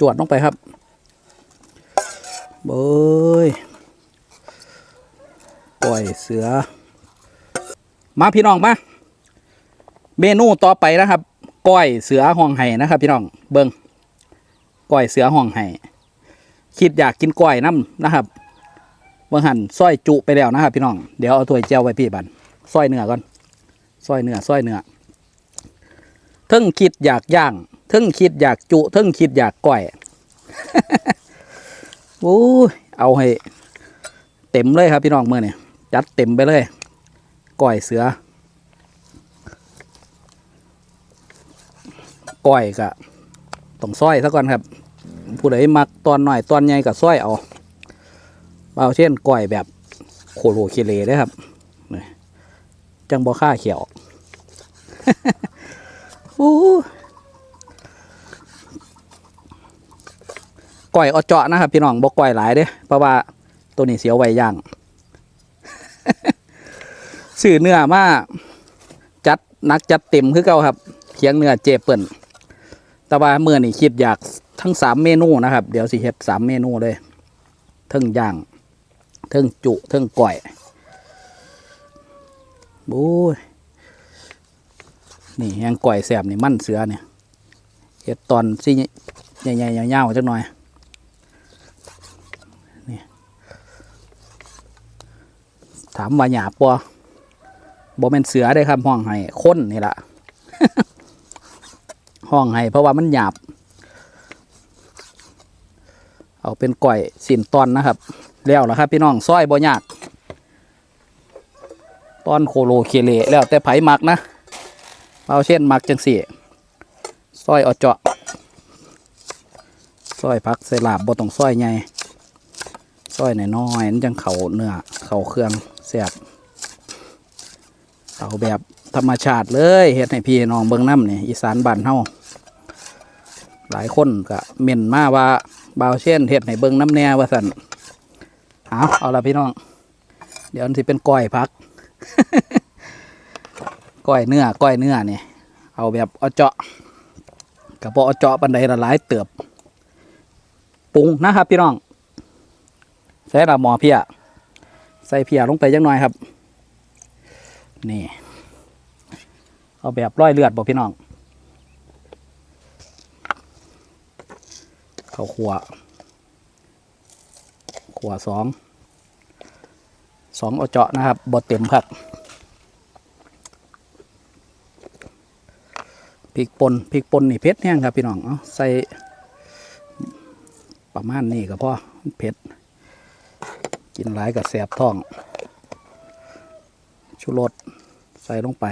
จวดลงไปครับเบยปล่อยเสือ มาพี่น้องมา เมนูต่อไปนะครับ ก้อยเสือห้องไห้นะครับ พี่น้อง เบิงก้อยเสือห้องไห้คิดอยากกินก้อยน้ำนะครับเบิ่งหันซอยจุไปแล้วนะครับ พี่น้อง เดี๋ยวเอาถ้วยเจียวไว้พี่บันซอยเนื้อก่อนซอยเนื้อซอยเนื้อทึ่งคิดอยากย่าง ทึ่งคิดอยากจุทึ่งคิดอยากก้อยโอ้ยเอาให้ เต็มเลยครับพี่น้องเมื่อนี่จัดเต็มไปเลยก้อยเสือก้อยกะต้องซอยซะก่อนครับ ผู้ใดมักตอนหน่อยตอนใหญ่ก็ซอยเอาเอาเช่นก้อยแบบโคโลเคเลได้ครับจังบ่ค่าเขียวโอ้ ก้อยอเจาะนะครับ พี่น้องบ่ก้อยหลายเด้เพราะว่าตัวนี้เสียวไว้ย่างซื้อเนื้อมาจัดนักจัดเต็มคือเก่าครับเคียงเนื้อเจเปิ่นแต่ว่าเมื่อนี่คิดอยากทั้งสามเมนูนะครับ เดี๋ยวสิเฮ็ดสามเมนูเลยเทิงย่างเทิงจุเทิงก่อยบู้ยนี่ยังก่อยแสบนี่มั่นเสือเนี่ยเฮ็ดตอนสิใหญ่ๆยาวๆจักหน่อย นี่ถามว่าหยาบปะบ่เป็นเสือได้ครับ ห้องไห้คนนี่ละห้องให้เพราะว่ามันหยาบ เอาเป็นก่อยสินตอนนะครับ แล้วล่ะครับ พี่น้องซอยบ่ยาก ตอนโคโลเคเลแล้วแต่ไผมักนะเอาเช่นมักจังสี่ซอยเอเจาะซอยพักใส่ลาบบ่ต้องซอยใหญ่ ซอยน้อยๆนั่นจังเข่าเนื้อเข่าเครื่องแซ่บเอาแบบธรรมชาติเลยเฮ็ดให้พี่น้องเบิ่งน้ำเนี่ยอีสานบ้านเฮาหลายคนก็เม่นมาว่าบาวเช่นเฮ็ดให้เบิ่งน้ำแน่ว่าสั่นเอาเอาละพี่น้อง เดี๋ยวมันสิเป็นก้อยพักก้อยเนื้อก้อยเนื้อนี่เอาแบบเอาเจาะกับพอเอาเจาะปันใดละหลายเติบปรุงนะครับพี่น้อง ใส่ละหมอเพียใส่เพียลงไปจังหน่อยครับ นี่ เอาแบบร้อยเลือดบอกพี่น้องเขาขวขวสองสองเอาเจาะนะครับบดเต็มครับพริกป่นพริกป่นนี่เผ็ดแห้งครับพี่น้องเอาใส่ประมาณนี้ก็พอเผ็ด นหลายกับแสบท้องชูรสใส่ลงไป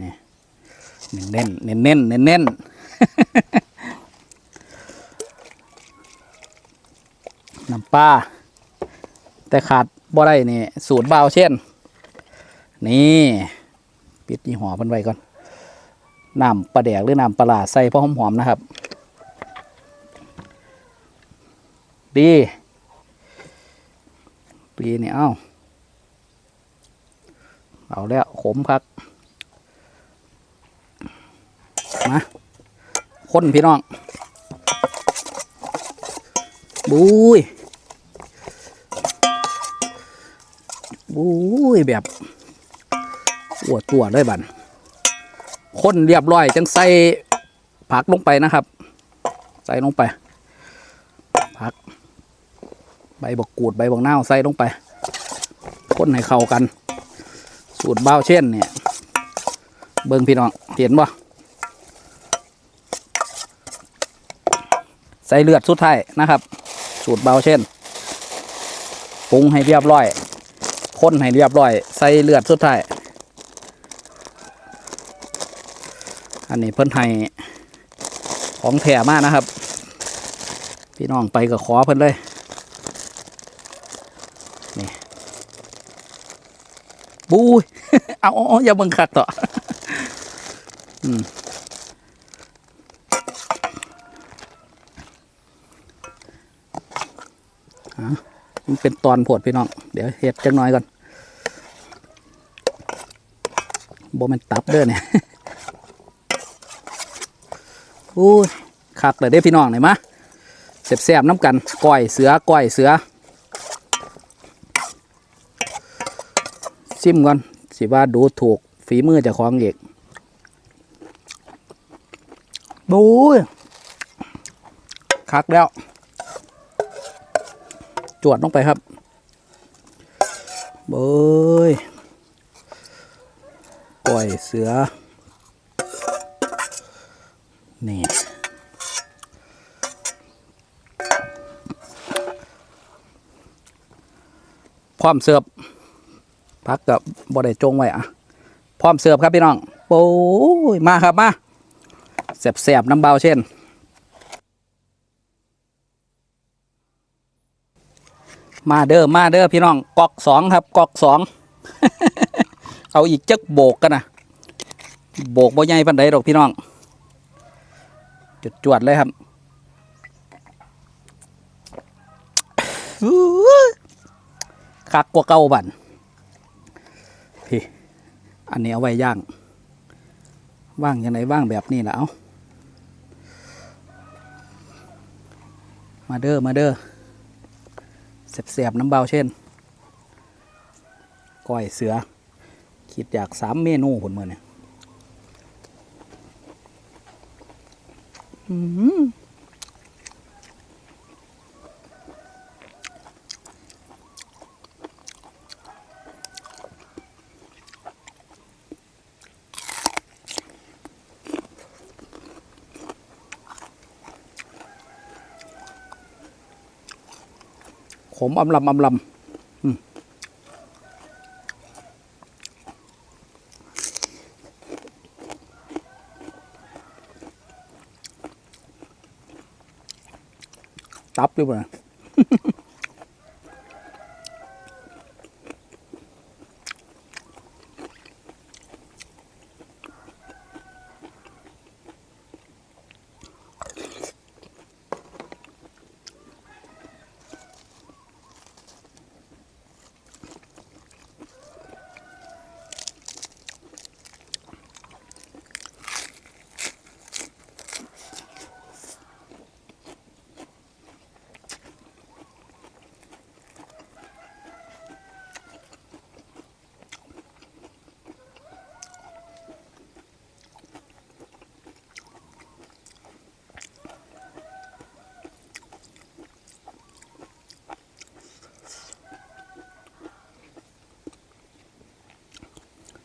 นี่เน้นเน้นเน้นเน้นเน้นน้ำปลาแต่ขาดบ่ได้นี่สูตรเบาเช่น นี่ปิดยี่ห้อมันไว้ก่อนน้ำปลาแดกหรือน้ำปลาร้าใส่พอหอมๆนะครับ ดี ดีนี่เอ้าเอาแล้วขมครับมาคนพี่น้องบุยบุยแบบอวดตัวเลยบันคนเรียบร้อยจังใส่ผักลงไปนะครับ ใส่ลงไปผัก ใบบกกูดใบบกนาใส่ลงไปคนให้เข้ากัน สูตรเบ้าเช่นเนี่ย เบิ่งพี่น้องเห็นบ่ใส่เลือดสุดท้ายนะครับ สูตรเบาเช่นปรุงให้เรียบร้อยคนให้เรียบร้อย ใส่เลือดสุดท้ายอันนี้เพิ่นให้ของแถมากนะครับ พี่น้องไปก็ขอเพิ่นเลย บูยเอาอาเออย่าบิ่งคักต่ออืมมันเป็นตอนโผดพี่น้อง เดี๋ยวเฮ็ดจังน้อยก่อนโบแมันตับเด้อเนี่ยอู้ยขคักเลยเด้พี่น้องหน่อยมาแซ่บๆน้ำกันก้อยเสือก้อยเสือ ซิมก่อน สิว่าดูถูกฝีมือเจ้าของเอกดูยคักแล้ว จวดลงไปครับเบยก้อยเสือ นี่พร้อมเสิร์ฟ พักกับบอได้จงไว้อะพร้อมเสิร์ฟครับพี่น้องโอ้ยมาครับมาแสบๆน้ำเบาเช่น มาเด้อมาเด้อพี่น้องกอกสองครับกอกสองเอาอีกจักโบกกันนะโบกบ่ใหญ่ปันใดดอกพี่น้องจุดจวดเลยครับคักกว่าเก่าบัน อันนี้เอาไว้ย่าง ว่างยังไงว่างแบบนี้และเอามาเด้อมาเด้อเสียบๆน้ำเบาเช่นก้อยเสือ คิดอยากสามเมนูผลมือเนี่ย อื้อ มอำลำอำลำตับด้วยป่ะ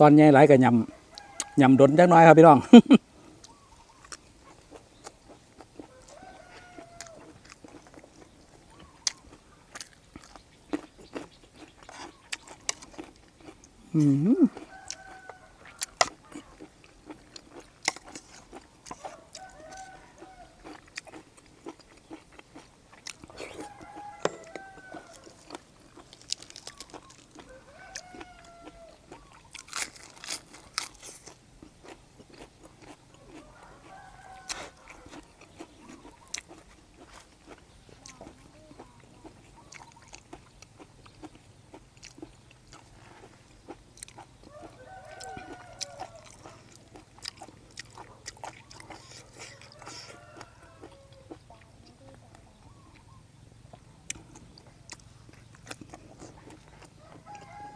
ตอนใหญ่หลายกับยำยำดนจักหน้อยครับพี่น้อง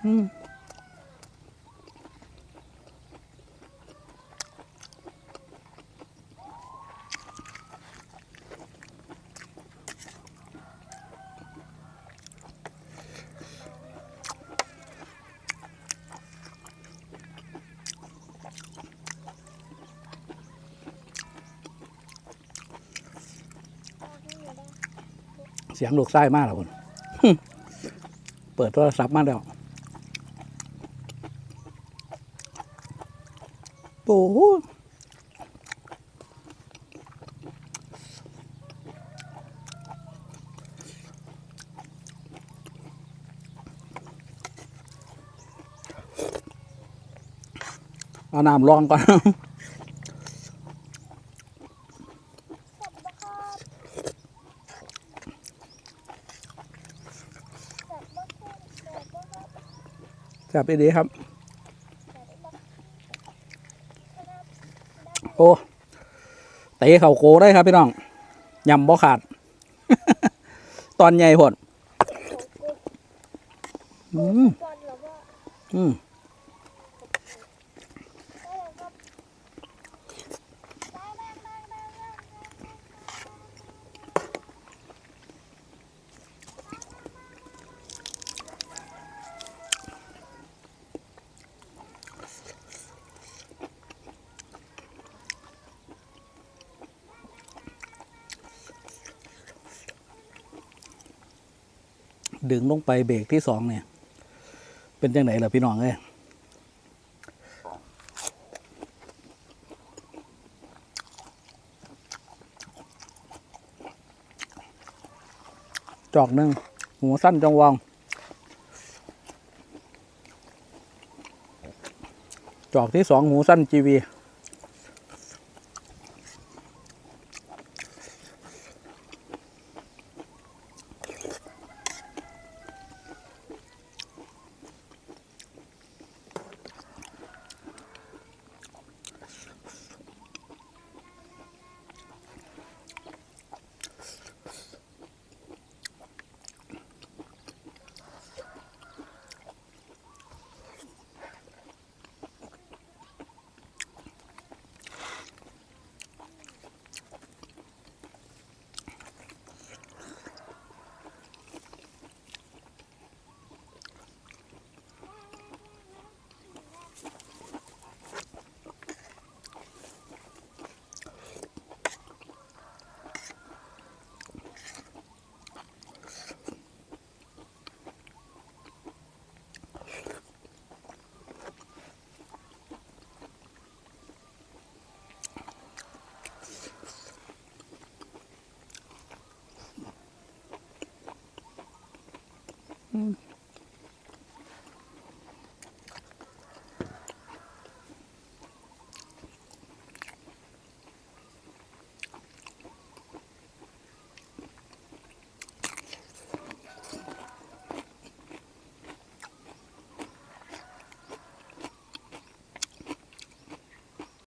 อืมเสียงลูกไส้มากแล้วคนเปิดโทรศัพท์มาแล้ว โอ้โหเอาน้ำรองก่อนแซ่บดีครับ โอ้เตะเข่าโกได้ครับพี่น้องยำบ่ขาด ตอนใหญ่หดอืมก่อนแล้วก็อืม ดึงลงไปเบรกที่สองเนี่ย เป็นจังไหนล่ะพี่น้องเอ้ยจอกหนึ่งหูสั้นจังวองจอกที่สองหูสั้นจีวี อ